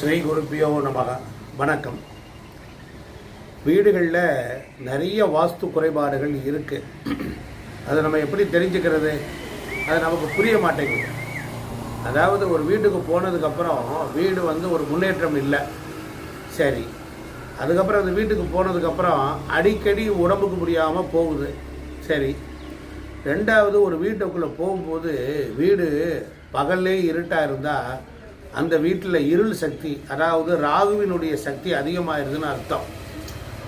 ஸ்ரீ குருப்பியோ நமக. வணக்கம். வீடுகளில் நிறைய வாஸ்து குறைபாடுகள் இருக்குது அதை நம்ம எப்படி தெரிஞ்சுக்கிறது? அது நமக்கு புரிய மாட்டேங்குது. அதாவது ஒரு வீட்டுக்கு போனதுக்கப்புறம் வீடு வந்து ஒரு முன்னேற்றம் இல்லை. சரி. அதுக்கப்புறம் அந்த வீட்டுக்கு போனதுக்கப்புறம் அடிக்கடி உடம்புக்கு முடியாமல் போகுது. சரி. ரெண்டாவது ஒரு வீட்டுக்குள்ளே போகும்போது வீடு பகல்லே இருட்டாக இருந்தால் அந்த வீட்டில் இருள் சக்தி அதாவது ராகுவினுடைய சக்தி அதிகமாயிருதுன்னு அர்த்தம்.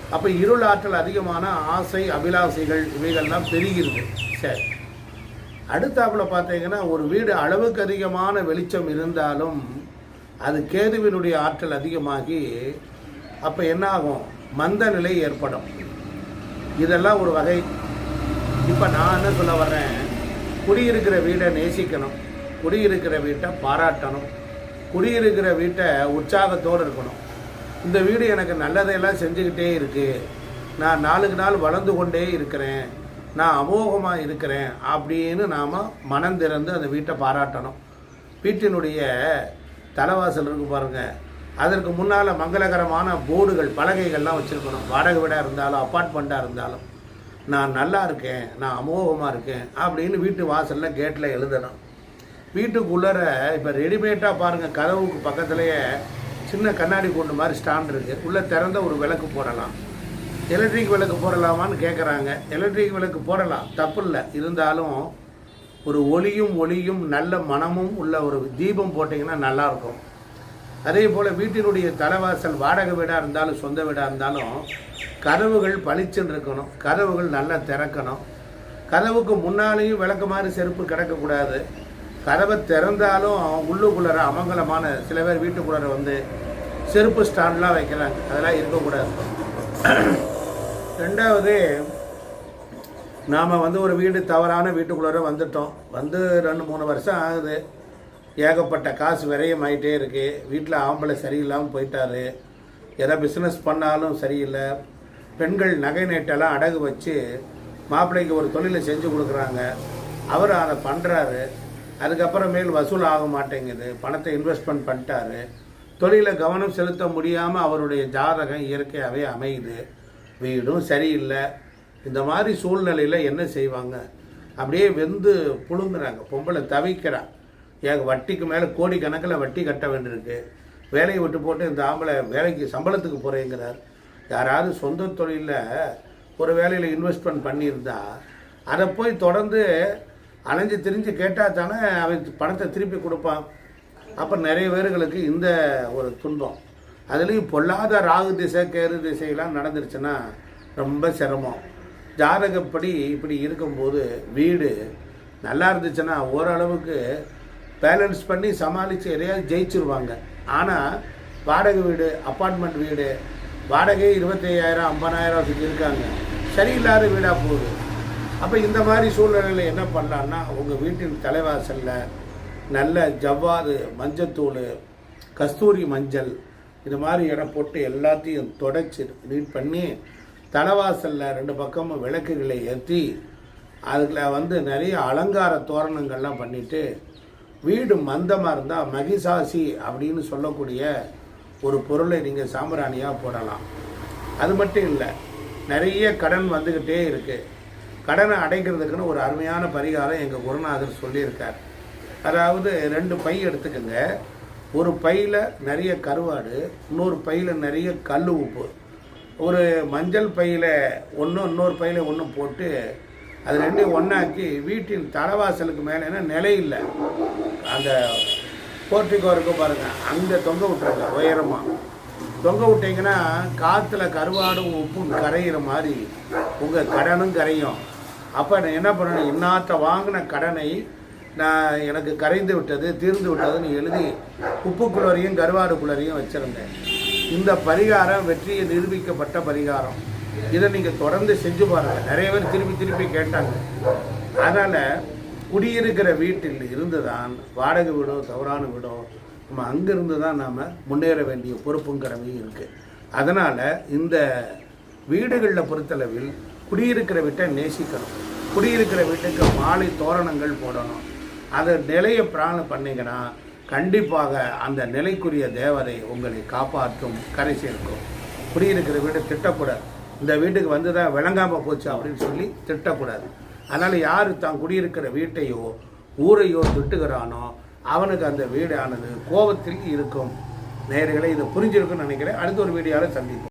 அப்போ இருள் ஆற்றல் அதிகமான ஆசை அபிலாசைகள் இவைகள்லாம் பெருகிறது சரி. அடுத்தாப்புல பார்த்தீங்கன்னா ஒரு வீடு அளவுக்கு அதிகமான வெளிச்சம் இருந்தாலும் அது கேதுவினுடைய ஆற்றல் அதிகமாகி அப்போ என்ன ஆகும் மந்த நிலை ஏற்படும். இதெல்லாம் ஒரு வகை. இப்போ நான் என்ன சொல்ல வர்றேன்? குடியிருக்கிற வீடை நேசிக்கணும். குடியிருக்கிற வீட்டை பாராட்டணும். குடியிருக்கிற வீட்டை உற்சாகத்தோடு இருக்கணும். இந்த வீடு எனக்கு நல்லதையெல்லாம் செஞ்சுக்கிட்டே இருக்குது நான் நாளுக்கு நாள் வளர்ந்து கொண்டே இருக்கிறேன். நான் அமோகமாக இருக்கிறேன் அப்படின்னு நாம் மனம் திறந்து அந்த வீட்டை பாராட்டணும். வீட்டினுடைய தலைவாசல் இருக்கு பாருங்க. அதற்கு முன்னால் மங்களகரமான போர்டுகள் பலகைகள்லாம் வச்சுருக்கணும். வாடகை வீடாக இருந்தாலும் அப்பார்ட்மெண்ட்டாக இருந்தாலும். நான் நல்லா இருக்கேன் நான் அமோகமாக இருக்கேன் அப்படின்னு வீட்டு வாசலில் கேட்டில் எழுதணும். வீட்டுக்குள்ளர இப்போ ரெடிமேடாக பாருங்கள் கதவுக்கு பக்கத்துலேயே சின்ன கண்ணாடி கூண்டு மாதிரி ஸ்டாண்ட் இருக்குது உள்ளே திறந்த ஒரு விளக்கு போடலாம். எலக்ட்ரிக் விளக்கு போடலாமான்னு கேட்குறாங்க எலக்ட்ரிக் விளக்கு போடலாம். தப்பு இல்லை. இருந்தாலும் ஒரு ஒளியும் ஒளியும் நல்ல மனமும் உள்ள ஒரு தீபம் போட்டிங்கன்னா நல்லாயிருக்கும். அதே போல் வீட்டினுடைய தலைவாசல் வாடகை வீடாக இருந்தாலும் சொந்த வீடாக இருந்தாலும் கதவுகள் பளிச்சுன்னு இருக்கணும். கதவுகள் நல்லா திறக்கணும். கதவுக்கு முன்னாலேயும் விளக்கு மாதிரி செருப்பு கிடக்கக்கூடாது. கதவை திறந்தாலும் உள்ளுக்குள்ளார அமங்கலமான சில பேர் வீட்டுக்குள்ளார வந்து செருப்பு ஸ்டாண்ட்லாம் வைக்கிறாங்க அதெல்லாம் இருக்கக்கூடாது. ரெண்டாவது நாம் வந்து ஒரு வீடு தவறான வீட்டுக்குள்ளார வந்துட்டோம். வந்து ரெண்டு மூணு வருஷம் ஆகுது. ஏகப்பட்ட காசு விரயம் ஆகிட்டே இருக்குது வீட்டில் ஆம்பளை சரியில்லாமல் போயிட்டாரு. எதை பிஸ்னஸ் பண்ணாலும் சரியில்லை. பெண்கள் நகை நைட்டெல்லாம் அடகு வச்சு மாப்பிள்ளைக்கு ஒரு தொழிலை செஞ்சு கொடுக்குறாங்க. அவர் அதை பண்ணுறாரு அதுக்கப்புறமேல் வசூல் ஆக மாட்டேங்குது. பணத்தை இன்வெஸ்ட்மெண்ட் பண்ணிட்டாரு. தொழிலில் கவனம் செலுத்த முடியாமல் அவருடைய ஜாதகம் இயற்கையாகவே அமையுது. வீடும் சரியில்லை. இந்த மாதிரி சூழ்நிலையில் என்ன செய்வாங்க? அப்படியே வெந்து புழுங்குறாங்க. பொம்பளை தவிக்கிறா. எனக்கு வட்டிக்கு மேலே கோடிக்கணக்கில் வட்டி கட்ட வேண்டியிருக்கு. வேலையை விட்டு போட்டு இந்த ஆம்பளை வேலைக்கு சம்பளத்துக்கு போகிறேங்கிறார் யாராவது சொந்த தொழிலில் ஒரு வேலையில் இன்வெஸ்ட்மெண்ட் பண்ணியிருந்தா அதை போய் தொடர்ந்து அலைஞ்சு திரிஞ்சு கேட்டால் தானே அவன் பணத்தை திருப்பி கொடுப்பான். அப்போ நிறைய பேர்களுக்கு இந்த ஒரு துன்பம். அதுலேயும் பொல்லாத ராகு திசை கேரு திசையெல்லாம் நடந்துருச்சுன்னா ரொம்ப சிரமம். ஜாதகப்படி இப்படி இருக்கும்போது வீடு நல்லா இருந்துச்சுன்னா ஓரளவுக்கு பேலன்ஸ் பண்ணி சமாளித்து எதையாவது ஜெயிச்சிருவாங்க. ஆனால் வாடகை வீடு அப்பார்ட்மெண்ட் வீடு வாடகை இருபத்தையாயிரம் ஐம்பதாயிரம் இருக்காங்க. சரியில்லாத வீடாக போகுது. அப்போ இந்த மாதிரி சூழ்நிலையில் என்ன பண்ணலான்னா உங்கள் வீட்டின் தலைவாசலில் நல்ல ஜவ்வாது மஞ்சத்தூள் கஸ்தூரி மஞ்சள் இது மாதிரி இடம் போட்டு எல்லாத்தையும் தொடச்சி நீட் பண்ணி தலைவாசலில் ரெண்டு பக்கமும் விளக்குகளை ஏற்றி அதில் வந்து நிறைய அலங்கார தோரணங்கள்லாம் பண்ணிவிட்டு வீடு மந்தமாக இருந்தால் மகிசாசி அப்படின்னு சொல்லக்கூடிய ஒரு பொருளை நீங்கள் சாம்பிராணியாக போடலாம். அது மட்டும் இல்லை நிறைய கடன் வந்துக்கிட்டே இருக்குது கடனை அடைக்கிறதுக்குன்னு ஒரு அருமையான பரிகாரம் எங்கள் குருநாதர் சொல்லியிருக்கார். அதாவது ரெண்டு பை எடுத்துக்கோங்க. ஒரு பையில் நிறைய கருவாடு இன்னொரு பையில் நிறைய கல் உப்பு. ஒரு மஞ்சள் பையில் ஒன்று இன்னொரு பையில் ஒன்று போட்டு அது ரெண்டையும் ஒன்றாக்கி வீட்டின் தலைவாசலுக்கு மேலே ஏன்னா நிலை இல்லை. அந்த போர்ட்டிக்கோ இருக்கும் பாருங்கள் அங்கே தொங்க விட்ருங்க உயரமாக தொங்க விட்டீங்கன்னா காற்றுல கருவாடும் உப்பும் கரையிற மாதிரி உங்கள் கடனும் கரையும். அப்போ நான் என்ன பண்ணணும் இன்னாத்த வாங்கின கடனை நான் எனக்கு கரைந்து விட்டது தீர்ந்து விட்டதுன்னு எழுதி உப்புக்குள்ளரையும் கருவாடு குளரையும் வச்சுருங்க இந்த பரிகாரம் வெற்றியை நிரூபிக்கப்பட்ட பரிகாரம். இதை நீங்கள் தொடர்ந்து செஞ்சு பாருங்கள் நிறைய பேர் திருப்பி திருப்பி கேட்டாங்க. அதனால் குடியிருக்கிற வீட்டில் இருந்து தான் வாடகை வீடோ தவறான வீடோ நம்ம அங்கிருந்து தான் நாம் முன்னேற வேண்டிய பொறுப்பும் கடமையும் இருக்குது அதனால் இந்த வீடுகளில் பொறுத்தளவில் குடியிருக்கிற வீட்டை நேசிக்கணும். குடியிருக்கிற வீட்டுக்கு மாலை தோரணங்கள் போடணும். அதை நிலைய பிராணம் பண்ணிங்கன்னா கண்டிப்பாக அந்த நிலைக்குரிய தேவதை உங்களை காப்பாற்றும் கரை சேர்க்கும். குடியிருக்கிற வீடு திட்டக்கூடாது. இந்த வீட்டுக்கு வந்து தான் விளங்காமல் போச்சு அப்படின்னு சொல்லி திட்டக்கூடாது. அதனால் யார் தான் குடியிருக்கிற வீட்டையோ ஊரையோ திட்டுகிறானோ அவனுக்கு அந்த வீடானது கோபத்தில் இருக்கும். நேர்களை இதை புரிஞ்சிருக்குன்னு நினைக்கிறேன். அடுத்த ஒரு வீடியோவில் சந்திப்போம்.